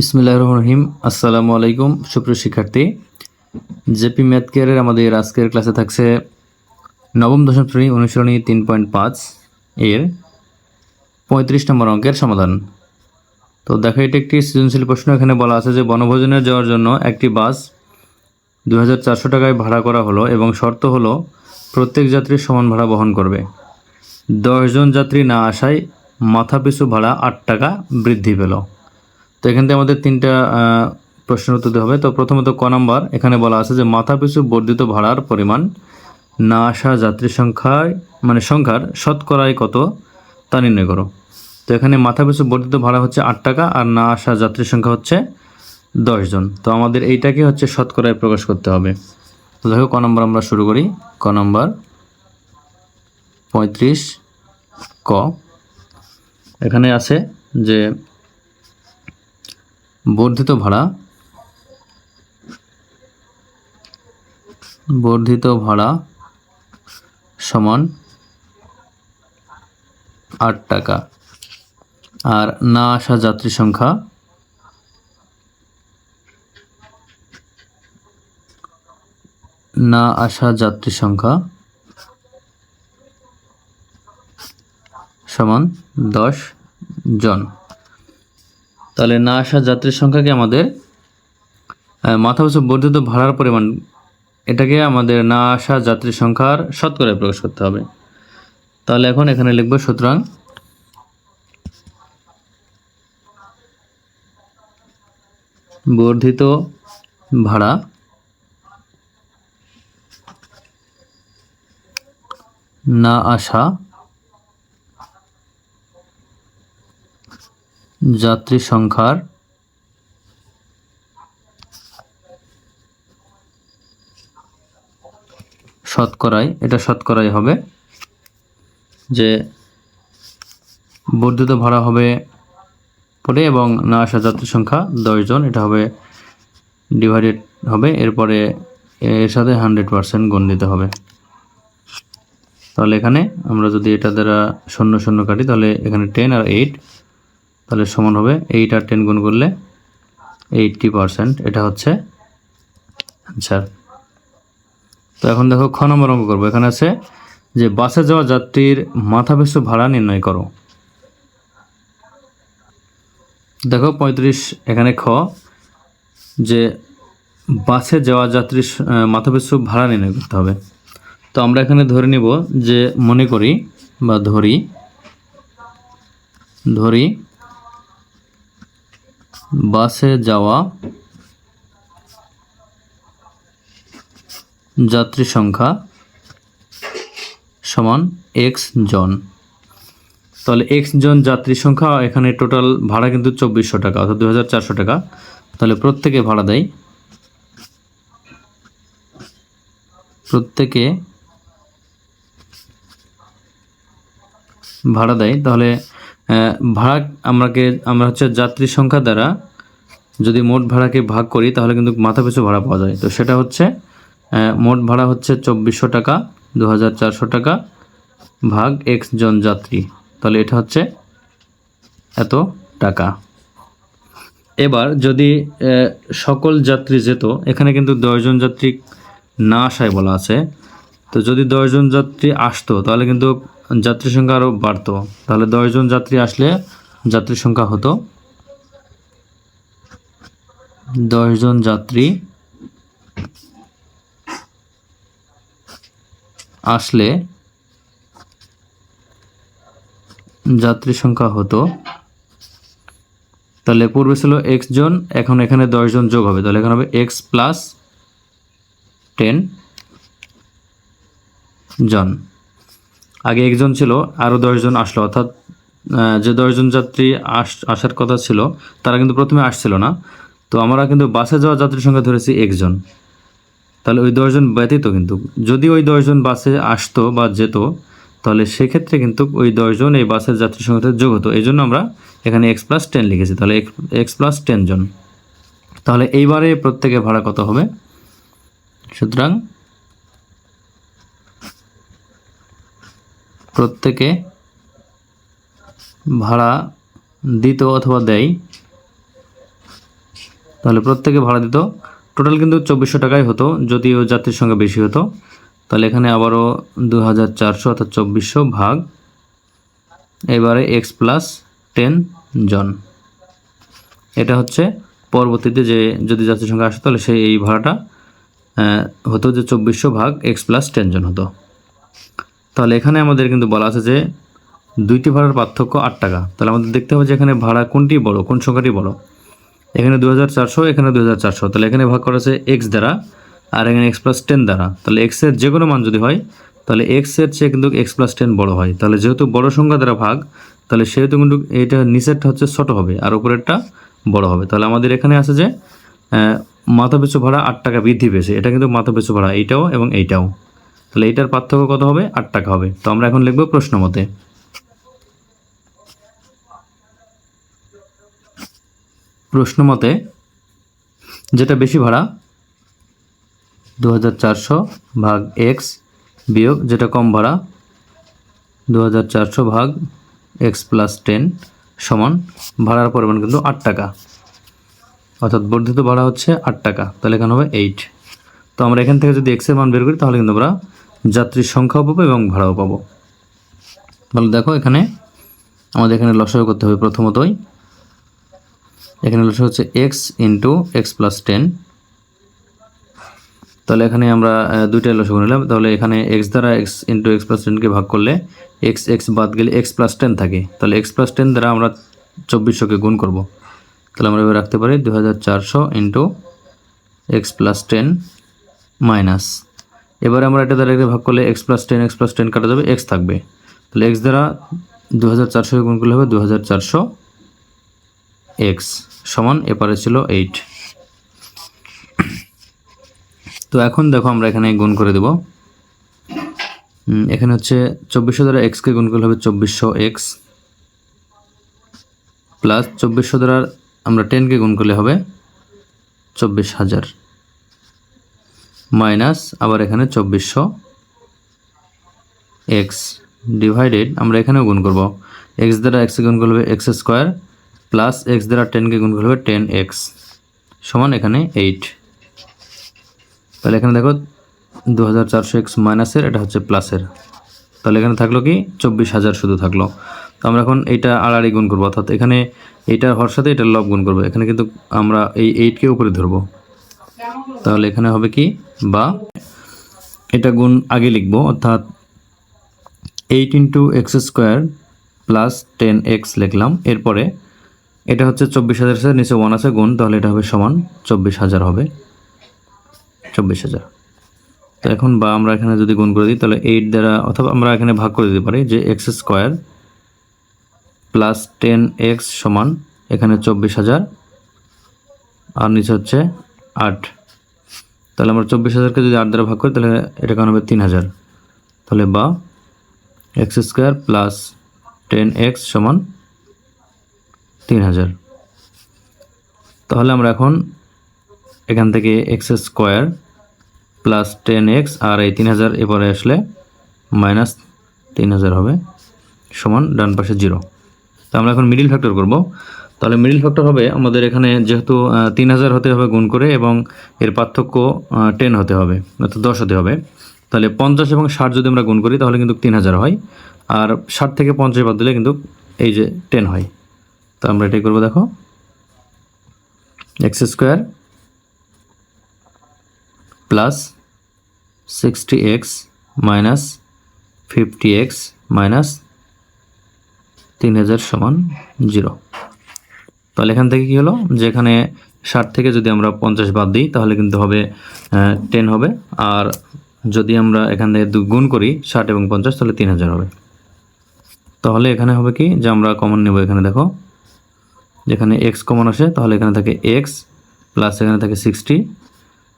বিসমিল্লাহ রহিম। আসসালামু আলাইকুম, সুপ্রিয় শিক্ষার্থী। জেপি ম্যাথ কেয়ারের আমাদের আজকের ক্লাসে থাকছে নবম, দশম শ্রেণি অনুসরণী তিন পয়েন্ট পাঁচ এর পঁয়ত্রিশ নম্বর অঙ্কের সমাধান। তো দেখো, এটা একটি সৃজনশীল প্রশ্ন। এখানে বলা আছে যে বনভোজনে যাওয়ার জন্য একটি বাস দু হাজার চারশো টাকায় ভাড়া করা হলো এবং শর্ত হলো প্রত্যেক যাত্রীর সমান ভাড়া বহন করবে। দশজন যাত্রী না আসায় মাথাপিছু ভাড়া আট টাকা বৃদ্ধি পেল। তো এখান থেকে আমাদের তিনটা প্রশ্নের উত্তর দিতে হবে। তো প্রথমত ক নাম্বার, এখানে বলা আছে যে মাথাপিছু বর্ধিত ভাড়ার পরিমাণ না আসা যাত্রী সংখ্যায় মানে সংখ্যার শতকরায় কত তা নির্ণয় করো। তো এখানে মাথাপিছু বর্ধিত ভাড়া হচ্ছে আট টাকা আর না আসা যাত্রী সংখ্যা হচ্ছে দশজন তো আমাদের এইটাকে হচ্ছে শতকরায় প্রকাশ করতে হবে। তো দেখো ক নম্বর আমরা শুরু করি। ক নম্বর, পঁয়ত্রিশ ক। এখানে আছে যে বর্ধিত ভাড়া। বর্ধিত ভাড়া সমান আট টাকা। আর না আসা যাত্রী সংখ্যা না আসা যাত্রী সংখ্যা সমান দশ জন। তাহলে না আসা যাত্রীর সংখ্যাকে আমাদের মাথা পিছু বর্ধিত ভাড়ার পরিমাণ, এটাকে আমাদের না আসা যাত্রীর সংখ্যার শতকরায় প্রকাশ করতে হবে। তাহলে এখন এখানে লিখব সুতরাং বর্ধিত ভাড়া না আসা যাত্রী সংখ্যার শতকরায়, এটা শতকরাই হবে, যে বর্ধিত ভাড়া হবে পরে এবং না আসা যাত্রী সংখ্যা দশজন এটা হবে ডিভাইডেড হবে, এরপরে এর সাথে হান্ড্রেড পার্সেন্ট গুণ দিতে হবে। তাহলে এখানে আমরা যদি এটা দ্বারা শূন্য শূন্য কাটি, তাহলে এখানে টেন আর এইট তাহলে সমান হবে এইট আর টেন গুণ করলে এইটটি পারসেন্ট এটা হচ্ছে অ্যান্সার তো এখন দেখো খ নম্বর অঙ্ক করব। এখানে আছে যে, বাসে যাওয়া যাত্রীর মাথাপিছু ভাড়া নির্ণয় করো। দেখো পঁয়ত্রিশ, এখানে খ, যে বাসে যাওয়া যাত্রীর মাথাপিছু ভাড়া নির্ণয় করতে হবে। তো আমরা এখানে ধরে নিব যে, মনে করি বা ধরি ধরি বাসে যাওয়া যাত্রী সংখ্যা সমান এক্স জন। তাহলে এক্স জন যাত্রী সংখ্যা এখানে টোটাল ভাড়া কিন্তু চব্বিশশো টাকা, অর্থাৎ দু হাজার চারশো টাকা। তাহলে প্রত্যেকে ভাড়া দেয় প্রত্যেকে ভাড়া দেয়। তাহলে ভাড়া আমাকে, আমরা হচ্ছে যাত্রী সংখ্যা দ্বারা যদি মোট ভাড়াকে ভাগ করি, তাহলে কিন্তু মাথা পিছু ভাড়া পাওয়া যায়। তো সেটা হচ্ছে মোট ভাড়া হচ্ছে চব্বিশশো টাকা দু হাজার চারশো টাকা ভাগ এক্স জন যাত্রী। তাহলে এটা হচ্ছে এত টাকা। এবার যদি সকল যাত্রী যেত, এখানে কিন্তু দশজন যাত্রী না আসায় বলা আছে। তো যদি দশজন যাত্রী আসতো, তাহলে কিন্তু যাত্রী সংখ্যা আরও বাড়তো। তাহলে দশজন যাত্রী আসলে যাত্রী সংখ্যা হতো দশজন যাত্রী আসলে যাত্রী সংখ্যা হতো। তাহলে পূর্বে ছিল এক্স জন, এখন এখানে দশ জন যোগ হবে। তাহলে এখানে হবে এক্স প্লাস টেন জন। আগে একজন ছিল আরও দশজন আসলো। অর্থাৎ যে দশজন যাত্রী আস, আসার কথা ছিল, তারা কিন্তু প্রথমে আসছিল না। তো আমরা কিন্তু বাসে যাওয়া যাত্রীর সংখ্যা ধরেছি একজন। তাহলে ওই দশজন ব্যতীত কিন্তু, যদি ওই দশজন বাসে আসতো বা যেত, তাহলে সেক্ষেত্রে কিন্তু ওই দশজন এই বাসের যাত্রীর সংখ্যাতে যোগ হতো। এই জন্য আমরা এখানে এক্স প্লাস টেন লিখেছি। তাহলে এক্স প্লাস টেন জন। তাহলে এইবারে প্রত্যেকে ভাড়া কত হবে? সুতরাং প্রত্যেকে ভাড়া দিত অথবা দেয়, তাহলে প্রত্যেকে ভাড়া দিত। টোটাল কিন্তু চব্বিশশো টাকাই হতো, যদিও যাত্রীর সংখ্যা বেশি হতো। তাহলে এখানে আবারও দু হাজার চারশো অর্থাৎ চব্বিশশো ভাগ, এবারে এক্স প্লাস টেন জন। এটা হচ্ছে পরবর্তীতে যে যদি যাত্রীর সংখ্যা আসে, তাহলে সেই এই ভাড়াটা হতো যে চব্বিশশো ভাগ এক্স প্লাস টেন জন হতো। তাহলে এখানে আমাদের কিন্তু বলা আছে যে দুইটি ভাড়ার পার্থক্য আট টাকা। তাহলে আমাদের দেখতে হবে যে এখানে ভাড়া কোনটি বড়, কোন সংখ্যাটি বড়। এখানে দু হাজার চারশো, এখানে দু হাজার চারশো। তাহলে এখানে ভাগ করা আছে এক্স দ্বারা আর এখানে এক্স প্লাস টেন দ্বারা। তাহলে এক্সের যে কোনো মান যদি হয়, তাহলে এক্সের চেয়ে কিন্তু এক্স প্লাস টেন বড় হয়। তাহলে যেহেতু বড় সংখ্যা দ্বারা ভাগ, তাহলে সেহেতু কিন্তু এটা নিচেরটা হচ্ছে ছোট হবে আর উপরেরটা বড় হবে। তাহলে আমাদের এখানে আছে যে মাথা পিছু ভাড়া আট টাকা বৃদ্ধি পেয়েছে। এটা কিন্তু মাথা পিছু ভাড়া, এইটাও এবং এইটাও। তাহলে এটার পার্থক্য কত হবে? আট টাকা হবে। তো আমরা এখন লিখব প্রশ্ন মতে। প্রশ্ন মতে যেটা বেশি ভাড়া দু হাজার চারশো ভাগ এক্স বিয়োগ যেটা কম ভাড়া দু হাজার চারশো ভাগ এক্স প্লাস টেন সমান ভাড়ার পরিমাণ কিন্তু আট টাকা। অর্থাৎ বর্ধিত ভাড়া হচ্ছে আট টাকা। তাহলে এখানে হবে এইট। তো আমরা এখান থেকে যদি এক্সের মান বের করি, তাহলে কিন্তু আমরা যাত্রীর সংখ্যাও পাবো এবং ভাড়াও পাবো। তাহলে দেখো এখানে আমাদের এখানে লসাগু করতে হবে প্রথমতই। এখানে লসাগু হচ্ছে X into X plus ten তাহলে এখানে আমরা দুইটাই লসাগু নিলাম। তাহলে এখানে এক্স দ্বারা এক্স ইন্টু এক্স প্লাস টেনকে ভাগ করলে এক্স এক্স বাদ গেলে এক্স প্লাস টেন থাকে। তাহলে এক্স প্লাস টেন দ্বারা আমরা চব্বিশশোকে গুণ করব। তাহলে আমরা এবার রাখতে পারি দু হাজার চারশো into x plus ten minus. এবারে আমরা এটা দ্বারা ভাগ করলে x plus ten x plus ten কাটা যাবে এক্স থাকবে। তাহলে এক্স দ্বারা দু হাজার চারশো গুণ করলে হবে দু হাজার চারশো এক্স সমান এপারে ছিল এইট তো এখন দেখো আমরা এখানে গুণ করে দেব। এখানে হচ্ছে চব্বিশশো দ্বারা এক্সকে গুণ করলে হবে চব্বিশশো এক্স প্লাস চব্বিশশো দ্বারা আমরা টেনকে গুণ করলে হবে চব্বিশ হাজার। মাইনাস আবার এখানে চব্বিশশো এক্স ডিভাইডেড আমরা এখানেও গুণ করব। এক্স দ্বারা এক্স গুণ করলে হবে এক্স স্কোয়ার প্লাস এক্স দ্বারা টেনকে গুণ করলে হবে টেন এক্স সমান এখানে এইট। তাহলে এখানে দেখো দু হাজার চারশো এক্স মাইনাসের, এটা হচ্ছে প্লাসের। তাহলে এখানে থাকল কি? চব্বিশ হাজার শুধু থাকল। তো আমরা এখন এইটা আড়াআড়ি গুণ করব, অর্থাৎ এখানে এইটার হর সাথে এটার লব গুণ করব। এখানে কিন্তু আমরা এই এইটকে উপরে ধরবো। তাহলে এখানে হবে কি? বা এটা গুণ আগে লিখব, অর্থাৎ eight into x square plus ten x লিখলাম। এরপরে এটা হচ্ছে চব্বিশ হাজার আছে নিচে ওয়ান আছে, গুণ, তাহলে এটা হবে সমান চব্বিশ হাজার হবে। চব্বিশ হাজার। তো এখন বা আমরা এখানে যদি গুণ করে দিই, তাহলে এইট দ্বারা, অথবা আমরা এখানে ভাগ করে দিতে পারি যে x square plus ten x সমান এখানে চব্বিশ হাজার, আর নিচে হচ্ছে আট। তাহলে আমরা চব্বিশ হাজারকে যদি আট দ্বারা ভাগ করি, তাহলে এটা কেমন হবে তিন হাজার। তাহলে বা x square plus ten x সমান তিন হাজার। তাহলে আমরা এখন এখান থেকে x square plus ten x আর এই তিন হাজার এবারে আসলে মাইনাস তিন হাজার হবে সমান ডান পাশে জিরো। তো আমরা এখন মিডিল ফ্যাক্টর করব। তাহলে মিডিল ফ্যাক্টর হবে আমাদের এখানে যেহেতু তিন হাজার হতে হবে গুণ করে এবং এর পার্থক্য টেন হতে হবে, অর্থাৎ দশ হতে হবে। তাহলে পঞ্চাশ এবং ষাট যদি আমরা গুণ করি, তাহলে কিন্তু তিন হাজার হয়। আর ষাট থেকে পঞ্চাশ বাদ দিলে কিন্তু এই যে টেন হয়। তো আমরা এটাই করব, দেখো। X square plus sixty x minus fifty x minus তিন হাজার সমান জিরো তাহলে এখান থেকে কী হলো? যে এখানে ষাট থেকে যদি আমরা পঞ্চাশ বাদ দিই, তাহলে কিন্তু হবে টেন হবে। আর যদি আমরা এখান থেকে গুণ করি ষাট এবং পঞ্চাশ, তাহলে তিন হাজার হবে। তাহলে এখানে হবে কি? যে আমরা কমন নেব এখানে, দেখো। যেখানে এক্স কমন আসে, তাহলে এখানে থাকে এক্স প্লাস এখানে থাকে সিক্সটি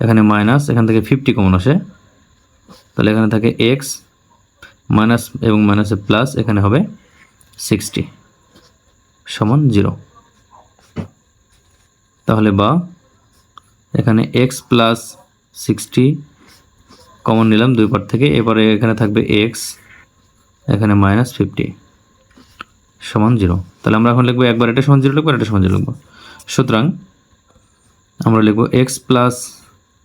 এখানে মাইনাস এখান থেকে ফিফটি কমন আসে। তাহলে এখানে থাকে এক্স মাইনাস এবং মাইনাসে প্লাস এখানে হবে সিক্সটি সমান জিরো তাহলে বা, এখানে এক্স প্লাস সিক্সটি কমন নিলাম দুই পার থেকে এবারে এখানে থাকবে এক্স এখানে মাইনাস ফিফটি সমান জিরো তাহলে আমরা এখন লিখব একবার এটা সমান জিরো লিখব এটা সমান জিরো লিখব। সুতরাং আমরা লিখব এক্স প্লাস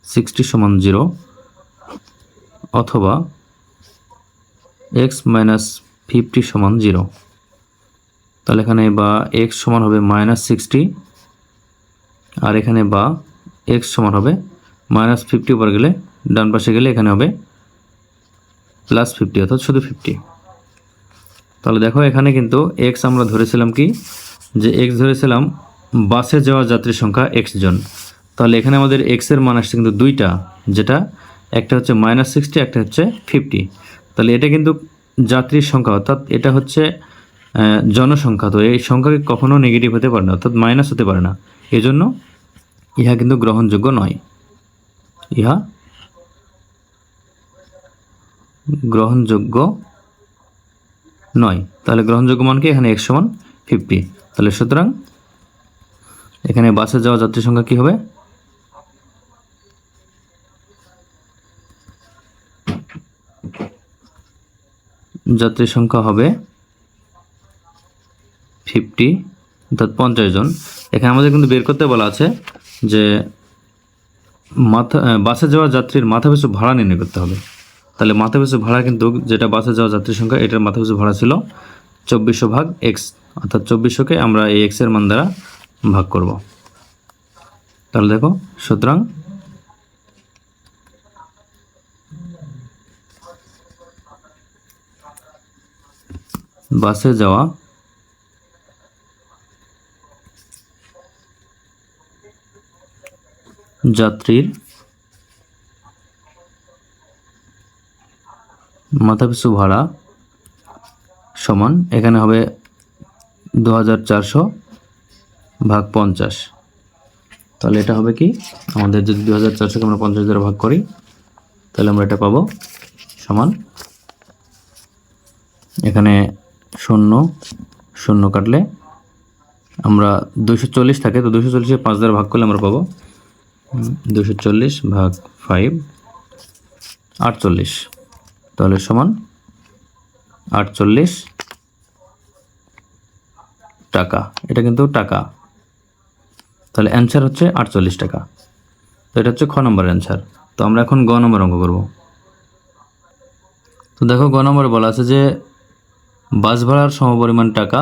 সিক্সটি সমান জিরো অথবা এক্স মাইনাস ফিফটি সমান জিরো তাহলে এখানে বা এক্স সমান হবে মাইনাস সিক্সটি আর এখানে বা এক্স সমান হবে মাইনাস ফিফটি উপর গেলে ডান পাশে গেলে এখানে হবে প্লাস ফিফটি অর্থাৎ শুধু ফিফটি তাহলে দেখো এখানে কিন্তু এক্স আমরা ধরেছিলাম কি? যে এক্স ধরেছিলাম বাসে যাওয়া যাত্রীর সংখ্যা এক্স জন। তাহলে এখানে আমাদের এক্সের মান আসছে কিন্তু দুইটা, যেটা একটা হচ্ছে মাইনাস সিক্সটি একটা হচ্ছে ফিফটি তাহলে এটা কিন্তু যাত্রীর সংখ্যা, অর্থাৎ এটা হচ্ছে জনসংখ্যা। তো এই সংখ্যাকে কখনো নেগেটিভ হতে পারে না, অর্থাৎ মাইনাস হতে পারে না। এজন্য ইহা কিন্তু গ্রহণযোগ্য নয়। ইহা গ্রহণযোগ্য নয়। তাহলে গ্রহণযোগ্য মান কি? এখানে এক্স সমান ফিফটি তাহলে সুতরাং এখানে বাসে যাওয়া যাত্রীর সংখ্যা কি হবে? যাত্রী সংখ্যা হবে ফিফটি অর্থাৎ পঞ্চাশ জন। এখানে আমাদের কিন্তু বের করতে বলা আছে যে মাথা বাসে যাওয়া যাত্রীর মাথা পিছু ভাড়া নির্ণয় করতে হবে। তাহলে মাথা পিছু ভাড়া কিন্তু যেটা বাসে যাওয়া যাত্রীর সংখ্যা, এটার মাথা পিছু ভাড়া ছিল চব্বিশশো ভাগ এক্স অর্থাৎ চব্বিশশোকে আমরা এই এক্সের মান দ্বারা ভাগ করব। তাহলে দেখো, সুতরাং বাসে যাওয়া যাত্রীর মাথাপিছু ভাড়া সমান, এখানে হবে দু হাজার চারশো ভাগ পঞ্চাশ। তাহলে এটা হবে কি? আমাদের যদি দু হাজার চারশোকে আমরা পঞ্চাশ দ্বারা ভাগ করি, তাহলে আমরা এটা পাবো সমান, এখানে শূন্য শূন্য কাটলে আমরা দুশো চল্লিশ থাকে, তো দুশো চল্লিশে পাঁচ দ্বারা ভাগ করলে আমরা পাবো দুশো চল্লিশ ভাগ ফাইভ আটচল্লিশ। তাহলে সমান আটচল্লিশ টাকা। এটা কিন্তু টাকা। তাহলে অ্যান্সার হচ্ছে আটচল্লিশ টাকা। তো এটা হচ্ছে খ নম্বর অ্যান্সার তো আমরা এখন গ নম্বর অঙ্ক করব। তো দেখো গ নম্বরে বলা আছে যে, বাস ভাড়ার সমপরিমাণ টাকা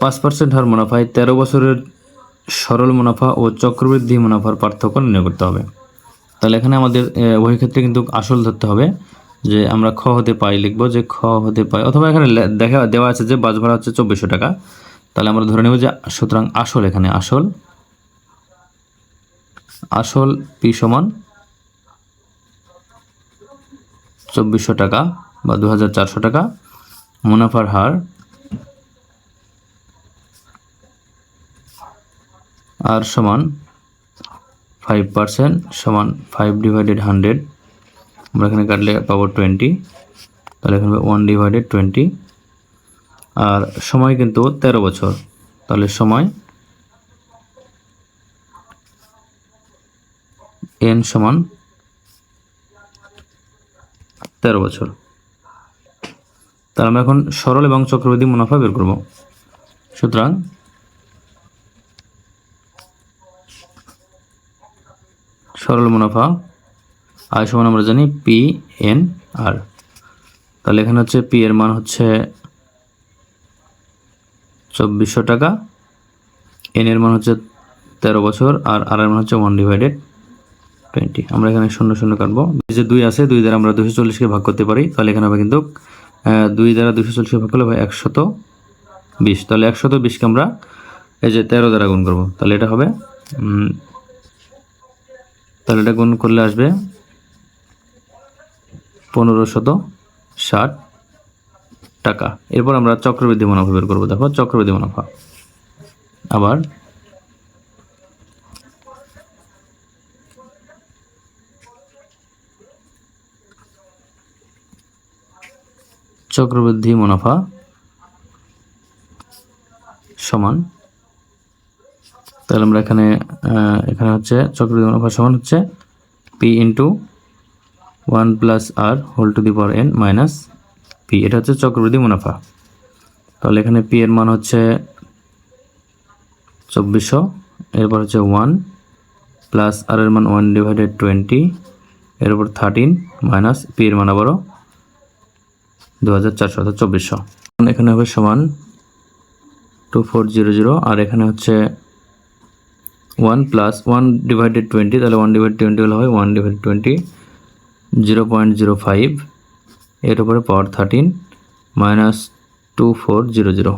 পাঁচ পার্সেন্ট হার মুনাফায় তেরো বছরের সরল মুনাফা ও চক্রবৃদ্ধি মুনাফার পার্থক্য নির্ণয় করতে হবে। তাহলে এখানে আমাদের উভয় ক্ষেত্রে কিন্তু আসল ধরতে হবে যে আমরা খ হতে পাই লিখব যে খ হতে পাই, অথবা এখানে দেখা, দেওয়া আছে যে বাস ভাড়া হচ্ছে চব্বিশশো টাকা। তাহলে আমরা ধরে নেব যে সুতরাং আসল এখানে আসল আসল পি সমান চব্বিশশো টাকা বা দু হাজার চারশো টাকা, মুনাফার হার আর সমান ফাইভ পার্সেন্ট সমান ফাইভ ডিভাইডেড হান্ড্রেড আমরা এখানে কাটলে পাবো টোয়েন্টি তাহলে এখানে ওয়ান ডিভাইডেড টোয়েন্টি আর সময় কিন্তু তেরো বছর, তাহলে সময় এন সমান তেরো বছর। তাহলে আমরা এখন সরল এবং চক্রবৃদ্ধি মুনাফা বের করব। সুতরাং সরল মুনাফা, আয় সমান আমরা জানি পি এন আর তাহলে এখানে হচ্ছে পি এর মান হচ্ছে চব্বিশশো টাকা এন এর মান হচ্ছে তেরো বছর, আর আর এর মান হচ্ছে ওয়ান ডিভাইডেড টোয়েন্টি আমরা এখানে শূন্য শূন্য কাটবো। যে দুই আছে, দুই দ্বারা আমরা দুশো চল্লিশকে ভাগ করতে পারি, তাহলে এখানে হবে কিন্তু দুই দ্বারা দুশো চল্লিশকে ভাগ করলে হবে একশত বিশ। তাহলে একশত বিশকে আমরা এই যে তেরো দ্বারা গুণ করব। তাহলে এটা হবে তাহলে এটা গুণ করলে আসবে পনেরো শত ষাট টাকা। এরপর আমরা চক্রবৃদ্ধি মুনাফা বের করব। দেখো, চক্রবৃদ্ধি মুনাফা। আবার চক্রবৃদ্ধি মুনাফা সমান তাহলে আমরা এখানে এখানে হচ্ছে চক্রবৃদ্ধি মুনাফা সমান হচ্ছে p into one plus r whole to the power n minus p এটা হচ্ছে চক্রবৃদ্ধি মুনাফা। তাহলে এখানে পি এর মান হচ্ছে চব্বিশশো, এরপর হচ্ছে ওয়ান প্লাস আর এর মান ওয়ান ডিভাইডেড টোয়েন্টি এর উপর থার্টিন মাইনাস পি এর মান আবারও দু হাজার চারশো, অর্থাৎ চব্বিশশো। এখানে হবে সমান টু ফোর জিরো জিরো আর এখানে হচ্ছে one plus one divided twenty তাহলে ওয়ান ডিভাইড টোয়েন্টি হলে হয় one divide twenty zero point zero five এর উপরে power thirteen minus two four zero zero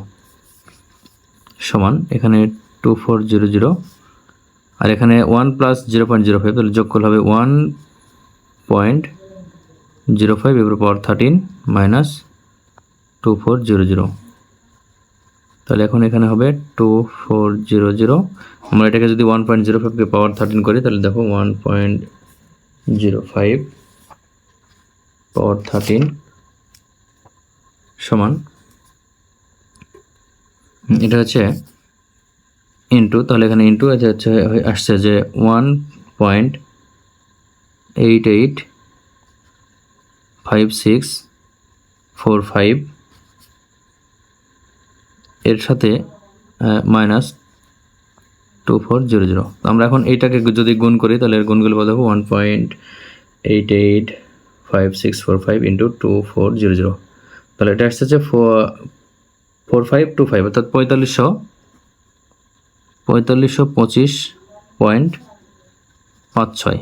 সমান এখানে টু ফোর জিরো জিরো আর এখানে one plus zero point zero five তাহলে যোগ করলে হবে ওয়ান পয়েন্ট জিরো ফাইভ এর power thirteen minus two four zero zero তাহলে এখন এখানে হবে টু ফোর জিরো জিরো আমরা এটাকে যদি ওয়ান পয়েন্ট জিরো ফাইভকে পাওয়ার থার্টিন করি, তাহলে দেখো one point zero five power thirteen সমান। এটা হচ্ছে ইন্টু তাহলে এখানে ইন্টু হচ্ছে আসছে যে one point eight eight five six four five এর সাথে minus two four zero zero আমরা এখন এইটাকে যদি গুণ করি, তাহলে এর গুণগুলো দেখো one point eight eight five six four five into two four zero zero তাহলে এটা আসছে যে ফোর ফাইভ টু ফাইভ অর্থাৎ পঁয়তাল্লিশশো পঁয়তাল্লিশশো পঁচিশ পয়েন্ট পাঁচ ছয়।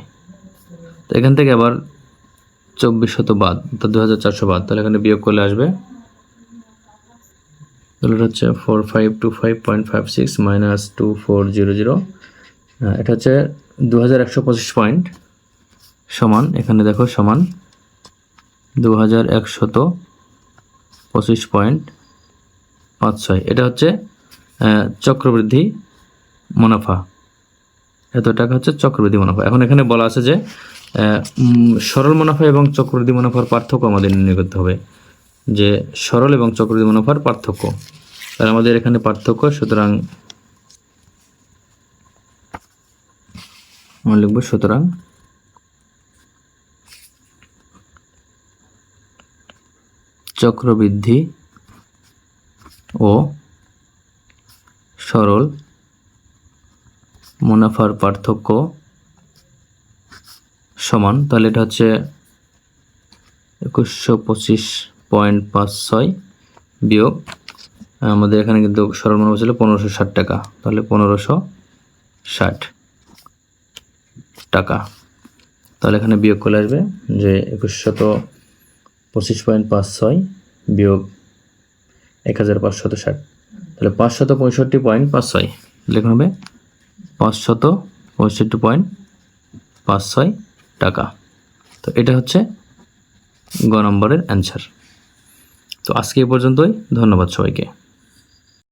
তো এখান থেকে আবার চব্বিশ শত বাদ, অর্থাৎ দু হাজার চারশো বাদ। তাহলে এখানে বিয়োগ করলে আসবে তাহলে হচ্ছে four five two five point five six minus two four zero zero এটা হচ্ছে দু হাজার একশো পঁচিশ পয়েন্ট সমান, এখানে দেখো সমান দু হাজার একশত পঁচিশ পয়েন্ট পাঁচ ছয়। এটা হচ্ছে চক্রবৃদ্ধি মুনাফা। এত টাকা হচ্ছে চক্রবৃদ্ধি মুনাফা। এখন এখানে বলা আছে যে সরল মুনাফা এবং চক্রবৃদ্ধি মুনাফার পার্থক্য আমাদের নির্ণয় করতে হবে। যে সরল এবং চক্রবৃদ্ধি মুনাফার পার্থক্য। তাহলে আমাদের এখানে পার্থক্য, সুতরাং আমরা লিখব সুতরাং চক্রবৃদ্ধি ও সরল মুনাফার পার্থক্য সমান। তাহলে এটা হচ্ছে একুশশো পঁচিশ পয়েন্ট পাঁচ ছয় বিয়োগ আমাদের এখানে কিন্তু সরল মুনাফা ছিল পনেরোশো ষাট টাকা। তাহলে পনেরোশো ষাট টাকা। তাহলে এখানে বিয়োগ করে আসবে যে একুশশত পঁচিশ পয়েন্ট পাঁচ ছয় বিয়োগ এক হাজার পাঁচশত ষাট। তাহলে পাঁচশত পঁয়ষট্টি পয়েন্ট পাঁচ ছয় লেখা হবে পাঁচশত পঁয়ষট্টি পয়েন্ট পাঁচ ছয় টাকা। তো এটা হচ্ছে গ নম্বরের অ্যান্সার। তো আজকে এই পর্যন্তই, ধন্যবাদ সবাইকে।